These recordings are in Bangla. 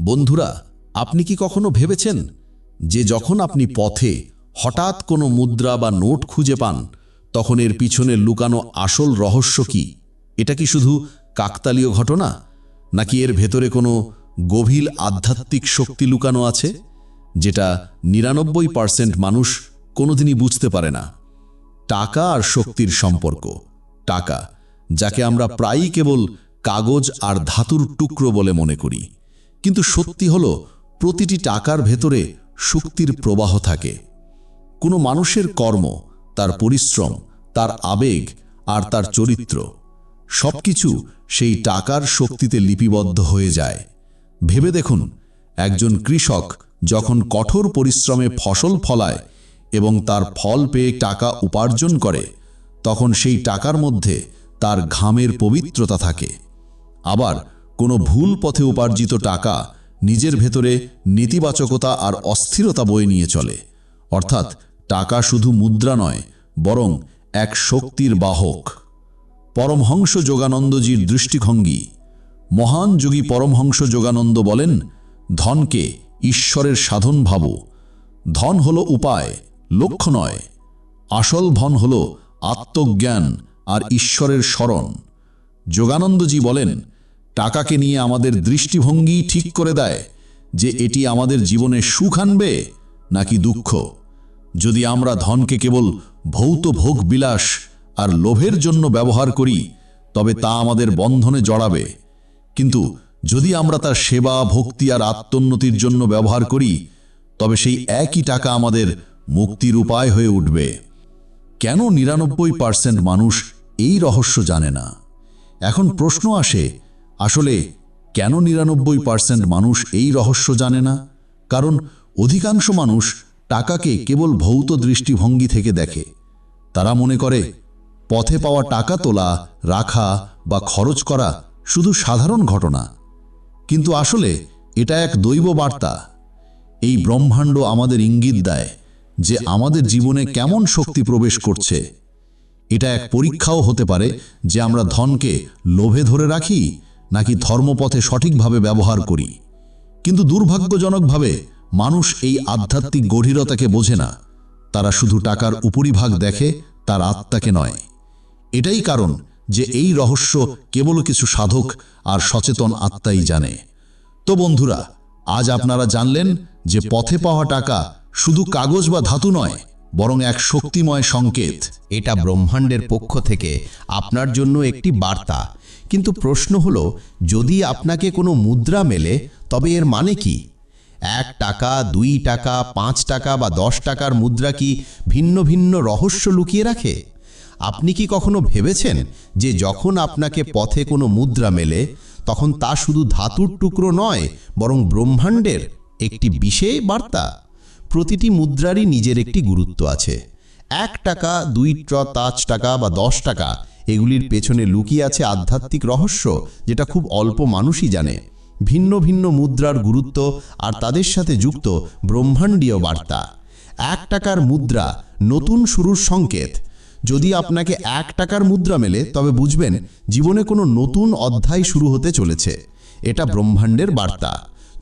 বন্ধুরা, আপনি কি কখনো ভেবেছেন যে যখন আপনি পথে হঠাৎ কোনো মুদ্রা বা নোট খুঁজে পান, তখন এর পিছনে লুকানো আসল রহস্য কি? এটা কি শুধু কাকতালীয় ঘটনা, নাকি এর ভেতরে কোনো গভীর আধ্যাত্মিক শক্তি লুকানো আছে, যেটা নিরানব্বই পার্সেন্ট মানুষ কোনোদিনই বুঝতে পারে না? টাকা আর শক্তির সম্পর্ক। টাকা, যাকে আমরা প্রায়ই কেবল কাগজ আর ধাতুর টুকরো বলে মনে করি। কিন্তু সত্যি হল, প্রতিটি টাকার ভেতরে শক্তির প্রবাহ থাকে। কোনো মানুষের কর্ম, তার পরিশ্রম, তার আবেগ আর তার চরিত্র, সবকিছু সেই টাকার শক্তিতে লিপিবদ্ধ হয়ে যায়। ভেবে দেখুন, একজন কৃষক যখন কঠোর পরিশ্রমে ফসল ফলায় এবং তার ফল পেয়ে টাকা উপার্জন করে, তখন সেই টাকার মধ্যে তার ঘামের পবিত্রতা থাকে। আবার কোনো ভুল পথে উপার্জিত টাকা নিজের ভেতরে নেতিবাচকতা আর অস্থিরতা বয়ে নিয়ে চলে। অর্থাৎ টাকা শুধু মুদ্রা নয়, বরং এক শক্তির বাহক। পরমহংস যোগানন্দজির দৃষ্টিভঙ্গি। মহান যোগী পরমহংস যোগানন্দ বলেন, ধনকে ঈশ্বরের সাধন ভাব। ধন হল উপায়, লক্ষ্য নয়। আসল ধন হল আত্মজ্ঞান আর ঈশ্বরের স্মরণ। যোগানন্দজি বলেন টাকাকে নিয়ে আমাদের দৃষ্টিভঙ্গি ঠিক করে দেয় যে এটি আমাদের জীবনে সুখ আনবে নাকি দুঃখ। যদি আমরা ধনকে কেবল ভৌত ভোগ বিলাস আর লোভের জন্য ব্যবহার করি, তবে তা আমাদের বন্ধনে জড়াবে। কিন্তু যদি আমরা তার সেবা, ভক্তি আর আত্মোন্নতির জন্য ব্যবহার করি, তবে সেই একই টাকা আমাদের মুক্তির উপায় হয়ে উঠবে। কেন নিরানব্বই পার্সেন্ট মানুষ এই রহস্য জানে না? এখন প্রশ্ন আসে আসলে, কেন নিরানব্বই পার্সেন্ট মানুষ এই রহস্য জানে না? কারণ, অধিকাংশ মানুষ টাকাকে কেবল ভৌত দৃষ্টিভঙ্গি থেকে দেখে। তারা মনে করে, পথে পাওয়া টাকা তোলা, রাখা বা খরচ করা শুধু সাধারণ ঘটনা। কিন্তু আসলে, এটা এক দৈব বার্তা। এই ব্রহ্মাণ্ড আমাদের ইঙ্গিত দেয় যে আমাদের জীবনে কেমন শক্তি প্রবেশ করছে। এটা এক পরীক্ষাও হতে পারে যে আমরা ধনকে লোভে ধরে রাখি নাকি ধর্মপথে সঠিকভাবে ব্যবহার করি? কিন্তু দুর্ভাগ্যজনকভাবে মানুষ এই আধ্যাত্মিক গভীরতাকে বোঝে না। তারা শুধু টাকার উপরিভাগ দেখে, তার আত্মাকে নয়। এটাই কারণ যে এই রহস্য কেবল কিছু সাধক আর সচেতন আত্মাই জানে। তো বন্ধুরা, আজ আপনারা জানলেন যে পথে পাওয়া টাকা শুধু কাগজ বা ধাতু নয়, বরং এক শক্তিময় সংকেত। এটা ব্রহ্মাণ্ডের পক্ষ থেকে আপনার জন্য একটি বার্তা। কিন্তু প্রশ্ন হলো, যদি আপনাকে কোনো মুদ্রা মেলে, তবে এর মানে কি? এক টাকা, দুই টাকা, পাঁচ টাকা বা দশ টাকার মুদ্রা কি ভিন্ন ভিন্ন রহস্য লুকিয়ে রাখে? আপনি কি কখনো ভেবেছেন যে যখন আপনাকে পথে কোনো মুদ্রা মেলে, তখন তা শুধু ধাতুর টুকরো নয়, বরং ব্রহ্মাণ্ডের একটি বিশেষ বার্তা? প্রতিটি মুদ্রারই নিজের একটি গুরুত্ব আছে। এক টাকা, দুই পাঁচ টাকা বা দশ টাকা এগুলির পেছনে লুকিয়ে আছে আধ্যাত্মিক রহস্য, যেটা খুব অল্প মানুষই জানে। ভিন্ন ভিন্ন মুদ্রার গুরুত্ব আর তাদের সাথে যুক্ত ব্রহ্মাণ্ডীয় বার্তা। এক টাকার মুদ্রা নতুন শুরুর সংকেত। যদি আপনাকে এক টাকার মুদ্রা মেলে, তবে বুঝবেন জীবনে কোনো নতুন অধ্যায় শুরু হতে চলেছে। এটা ব্রহ্মাণ্ডের বার্তা।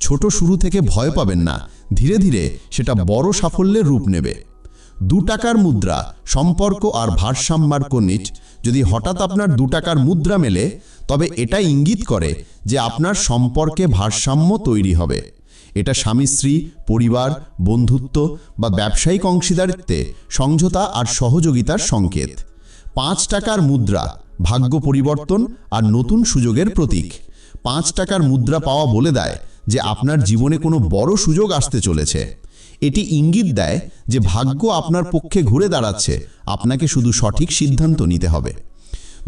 ছোট শুরু থেকে ভয় পাবেন না। ধীরে ধীরে সেটা বড় সাফল্যের রূপ নেবে। দু টাকার মুদ্রা, সম্পর্ক আর ভারসাম্যার কনিট যদি হঠাৎ আপনার দু টাকার মুদ্রা মেলে, তবে এটা ইঙ্গিত করে যে আপনার সম্পর্কে ভারসাম্য তৈরি হবে। এটা স্বামী, স্ত্রী, পরিবার, বন্ধুত্ব বা ব্যবসায়িক অংশীদারিত্বে সমঝোতা আর সহযোগিতার সংকেত। পাঁচ টাকার মুদ্রা ভাগ্য পরিবর্তন আর নতুন সুযোগের প্রতীক। পাঁচ টাকার মুদ্রা পাওয়া বলে দেয় যে আপনার জীবনে কোনো বড় সুযোগ আসতে চলেছে। এটি ইঙ্গিত দেয় যে ভাগ্য আপনার পক্ষে ঘুরে দাঁড়াচ্ছে। আপনাকে শুধু সঠিক সিদ্ধান্ত নিতে হবে।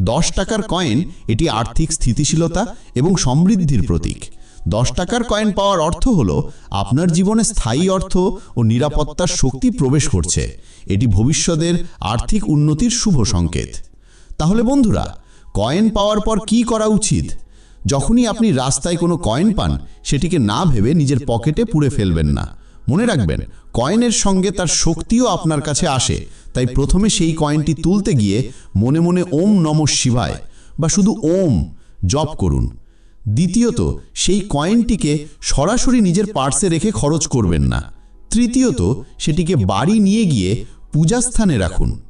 দশ টাকার কয়েন, এটি আর্থিক স্থিতিশীলতা এবং সমৃদ্ধির প্রতীক। দশ টাকার কয়েন পাওয়ার অর্থ হলো, আপনার জীবনে স্থায়ী অর্থ ও নিরাপত্তার শক্তি প্রবেশ করছে। এটি ভবিষ্যতের আর্থিক উন্নতির শুভ সংকেত। তাহলে বন্ধুরা, কয়েন পাওয়ার পর কি করা উচিত? যখনই আপনি রাস্তায় কোনো কয়েন পান, সেটিকে না ভেবে নিজের পকেটে পুড়ে ফেলবেন না। মনে রাখবেন, কয়েনের সঙ্গে তার শক্তিও আপনার কাছে আসে, তাই প্রথমে সেই কয়েনটি তুলতে গিয়ে মনে মনে ওম নম শিবায়, বা শুধু ওম, জপ করুন। দ্বিতীয়ত, সেই কয়েনটিকে সরাসরি নিজের পার্সে রেখে খরচ করবেন না। তৃতীয়ত, সেটিকে বাড়ি নিয়ে গিয়ে পূজাস্থানে রাখুন।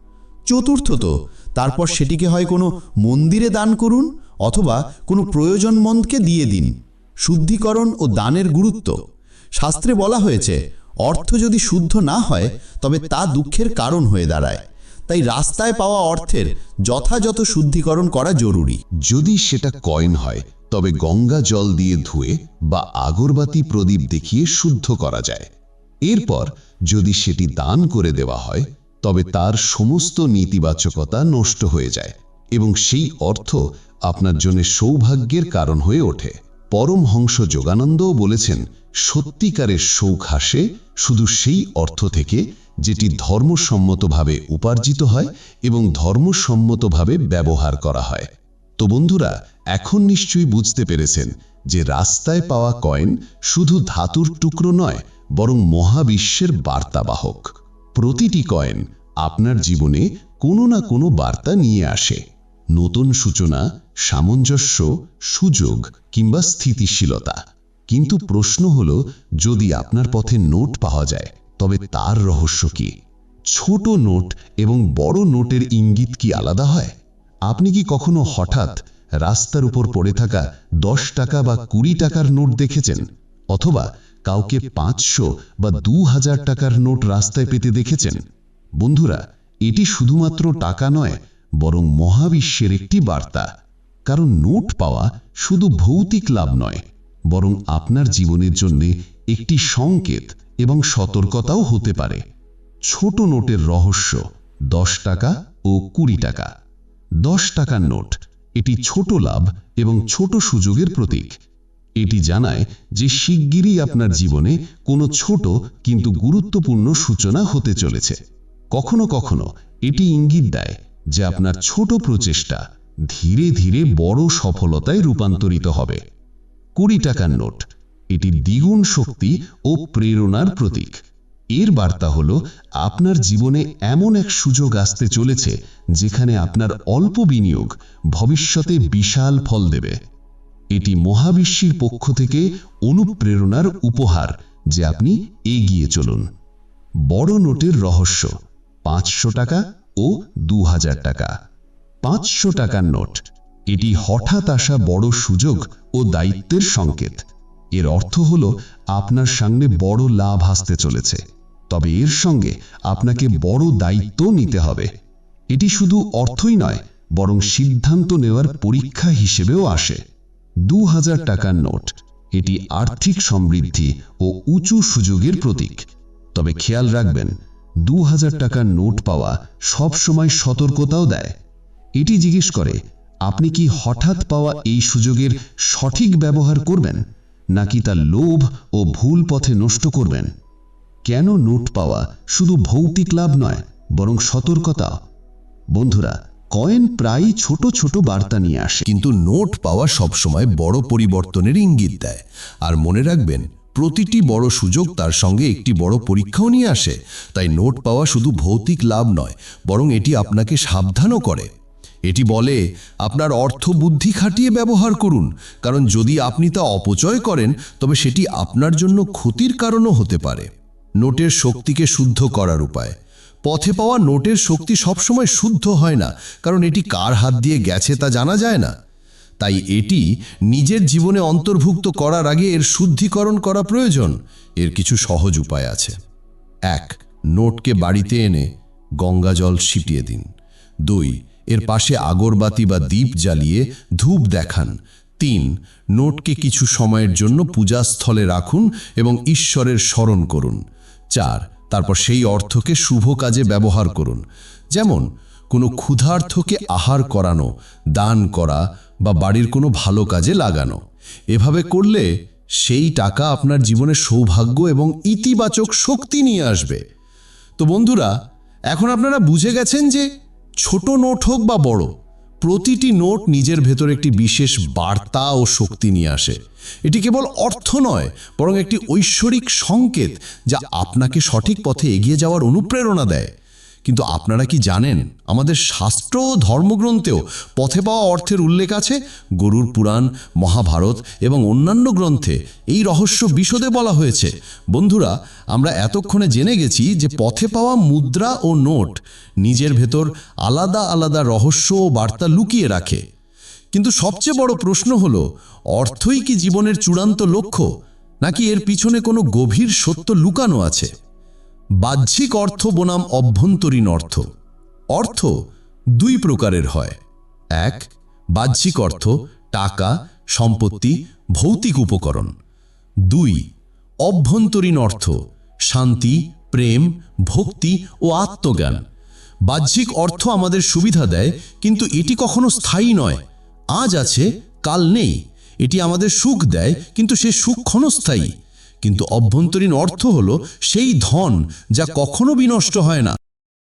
চতুর্থত, তারপর সেটিকে হয় কোনো মন্দিরে দান করুন, অথবা কোনো প্রয়োজনমন্দকে দিয়ে দিন। শুদ্ধিকরণ ও দানের গুরুত্ব। শাস্ত্রে বলা হয়েছে, অর্থ যদি শুদ্ধ না হয়, তবে তা দুঃখের কারণ হয়ে দাঁড়ায়। তাই রাস্তায় পাওয়া অর্থের যথাযথ শুদ্ধিকরণ করা জরুরি। যদি সেটা কয়েন হয়, তবে গঙ্গা জল দিয়ে ধুয়ে বা আগরবাতি প্রদীপ দেখিয়ে শুদ্ধ করা যায়। এরপর যদি সেটি দান করে দেওয়া হয়, তবে তার সমস্ত নেতিবাচকতা নষ্ট হয়ে যায় এবং সেই অর্থ আপনার জন্য সৌভাগ্যের কারণ হয়ে ওঠে। পরমহংস যোগানন্দও বলেছেন সত্যিকারের শৌক হাসে শুধু সেই অর্থ থেকে যেটি ধর্মসম্মতভাবে উপার্জিত হয় এবং ধর্মসম্মতভাবে ব্যবহার করা হয়। তো বন্ধুরা, এখন নিশ্চয়ই বুঝতে পেরেছেন যে রাস্তায় পাওয়া কয়েন শুধু ধাতুর টুকরো নয়, বরং মহাবিশ্বের বার্তাবাহক। প্রতিটি কয়েন আপনার জীবনে কোনো না কোনো বার্তা নিয়ে আসে। নতুন সূচনা, সামঞ্জস্য, সুযোগ কিংবা স্থিতিশীলতা। কিন্তু প্রশ্ন হলো, যদি আপনার পথে নোট পাওয়া যায়, তবে তার রহস্য কি? ছোট নোট এবং বড় নোটের ইঙ্গিত কি আলাদা হয়? আপনি কি কখনো হঠাৎ রাস্তার উপর পড়ে থাকা দশ টাকা বা কুড়ি টাকার নোট দেখেছেন? অথবা কাউকে পাঁচশো বা দু হাজার টাকার নোট রাস্তায় পেতে দেখেছেন? বন্ধুরা, এটি শুধুমাত্র টাকা নয়, বরং মহাবিশ্বের একটি বার্তা। কারণ নোট পাওয়া শুধু ভৌতিক লাভ নয় বরং আপনার জীবনের জন্য একটি সংকেত এবং সতর্কতাও হতে পারে। ছোট নোটের রহস্য, দশ টাকা ও কুড়ি টাকা। দশ টাকার নোট, এটি ছোট লাভ এবং ছোট সুযোগের প্রতীক। এটি জানায় যে শিগগিরই আপনার জীবনে কোনো ছোট কিন্তু গুরুত্বপূর্ণ সূচনা হতে চলেছে। কখনো কখনো এটি ইঙ্গিত দেয় যে আপনার ছোট প্রচেষ্টা ধীরে ধীরে বড় সফলতায় রূপান্তরিত হবে। কুড়ি টাকার নোট। এটি দ্বিগুণ শক্তি ও প্রেরণার প্রতীক। এর বার্তা হলো, আপনার জীবনে এমন এক সুযোগ আসতে চলেছে, যেখানে আপনার অল্প বিনিয়োগ ভবিষ্যতে বিশাল ফল দেবে। এটি মহাবিশ্বের পক্ষ থেকে অনুপ্রেরণার উপহার, যে আপনি এগিয়ে চলুন। বড় নোটের রহস্য, পাঁচশো টাকা ও দু হাজার টাকা। পাঁচশো টাকার নোট। এটি হঠাৎ আসা বড় সুযোগ ও দায়িত্বের সংকেত। এর অর্থ হল, আপনার সামনে বড় লাভ আসতে চলেছে। তবে এর সঙ্গে আপনাকে বড় দায়িত্ব নিতে হবে। এটি শুধু অর্থই নয়, বরং সিদ্ধান্ত নেওয়ার পরীক্ষা হিসেবেও আসে। দু হাজার টাকার নোট, এটি আর্থিক সমৃদ্ধি ও উঁচু সুযোগের প্রতীক। তবে খেয়াল রাখবেন, দু হাজার টাকার নোট পাওয়া সব সময় সতর্কতাও দেয়। এটি জিজ্ঞেস করে আপনি কি হঠাৎ পাওয়া এই সুযোগের সঠিক ব্যবহার করবেন, নাকি তা লোভ ও ভুল পথে নষ্ট করবেন? কেন নোট পাওয়া শুধু ভৌতিক লাভ নয়, বরং সতর্কতা? বন্ধুরা, কয়েন প্রায়ই ছোট ছোট বার্তা নিয়ে আসে। কিন্তু নোট পাওয়া সবসময় বড় পরিবর্তনের ইঙ্গিত দেয়। আর মনে রাখবেন, প্রতিটি বড় সুযোগ তার সঙ্গে একটি বড় পরীক্ষাও নিয়ে আসে। তাই নোট পাওয়া শুধু ভৌতিক লাভ নয়, বরং এটি আপনাকে সাবধানও করে। এটি বলে, আপনার অর্থ বুদ্ধি খাটিয়ে ব্যবহার করুন, কারণ যদি আপনি তা অপচয় করেন, তবে সেটি আপনার জন্য ক্ষতির কারণও হতে পারে। নোটের শক্তিকে শুদ্ধ করার উপায়। পথে পাওয়া নোটের শক্তি সবসময় শুদ্ধ হয় না, কারণ এটি কার হাত দিয়ে গেছে তা জানা যায় না। তাই এটি নিজের জীবনে অন্তর্ভুক্ত করার আগে এর শুদ্ধিকরণ করা প্রয়োজন। এর কিছু সহজ উপায় আছে। এক, নোটকে বাড়িতে এনে গঙ্গা জল ছিটিয়ে দিন। দুই এর পাশে আগরবাতি বা দ্বীপ জ্বালিয়ে ধূপ দেখান। তিন, নোটকে কিছু সময়ের জন্য পূজাস্থলে রাখুন এবং ঈশ্বরের স্মরণ করুন। চার, তারপর সেই অর্থকে শুভ কাজে ব্যবহার করুন। যেমন, কোনো ক্ষুধার্থকে আহার করানো, দান করা বা বাড়ির কোনো ভালো কাজে লাগানো। এভাবে করলে সেই টাকা আপনার জীবনে সৌভাগ্য এবং ইতিবাচক শক্তি নিয়ে আসবে। তো বন্ধুরা, এখন আপনারা বুঝে গেছেন যে ছোট নোট হোক বা বড়, প্রতিটি নোট নিজের ভেতর একটি বিশেষ বার্তা ও শক্তি নিয়ে আসে। এটি কেবল অর্থ নয়, বরং একটি ঐশ্বরিক সংকেত যা আপনাকে সঠিক পথে এগিয়ে যাওয়ার অনুপ্রেরণা দেয়। কিন্তু আপনারা কি জানেন, আমাদের শাস্ত্র ও ধর্মগ্রন্থেও পথে পাওয়া অর্থের উল্লেখ আছে? গরুর পুরাণ, মহাভারত এবং অন্যান্য গ্রন্থে এই রহস্য বিশদে বলা হয়েছে। বন্ধুরা, আমরা এতক্ষণে জেনে গেছি যে পথে পাওয়া মুদ্রা ও নোট নিজের ভেতর আলাদা আলাদা রহস্য ও বার্তা লুকিয়ে রাখে। কিন্তু সবচেয়ে বড় প্রশ্ন হল, অর্থই কি জীবনের চূড়ান্ত লক্ষ্য? নাকি এর পিছনে কোনো গভীর সত্য লুকানো আছে? বাহ্যিক অর্থ বনাম অভ্যন্তরীণ অর্থ। অর্থ দুই প্রকারের হয়। এক, বাহ্যিক অর্থ, টাকা, সম্পত্তি, ভৌতিক উপকরণ। দুই, অভ্যন্তরীণ অর্থ, শান্তি, প্রেম, ভক্তি ও আত্মজ্ঞান। বাহ্যিক অর্থ আমাদের সুবিধা দেয়, কিন্তু এটি কখনো স্থায়ী নয়। আজ আছে, কাল নেই। এটি আমাদের সুখ দেয়, কিন্তু সে সুখ ক্ষণস্থায়ী। কিন্তু অভ্যন্তরীণ অর্থ হলো সেই ধন যা কখনো বিনষ্ট হয় না।